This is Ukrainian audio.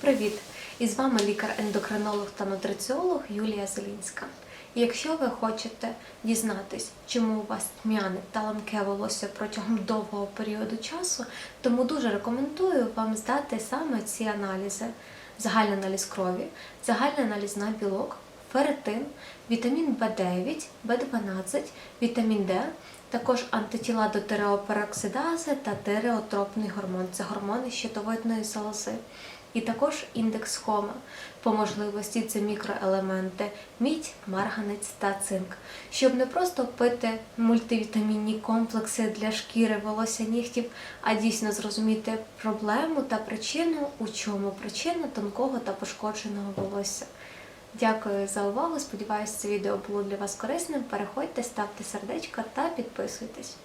Привіт! І з вами лікар-ендокринолог та нутриціолог Юлія Зелінська. Якщо ви хочете дізнатись, чому у вас тьмяне та ламке волосся протягом довгого періоду часу, тому дуже рекомендую вам здати саме ці аналізи: загальний аналіз крові, загальний аналіз на білок, ферритин, вітамін В9, В12, вітамін Д, також антитіла до тиреопероксидази та тиреотропний гормон це гормони щитовидної залози. І також індекс хома. По можливості це мікроелементи мідь, марганець та цинк. Щоб не просто пити мультивітамінні комплекси для шкіри, волосся нігтів, а дійсно зрозуміти проблему та причину, у чому причина тонкого та пошкодженого волосся. Дякую за увагу. Сподіваюся, це відео було для вас корисним. Переходьте, ставте сердечко та підписуйтесь.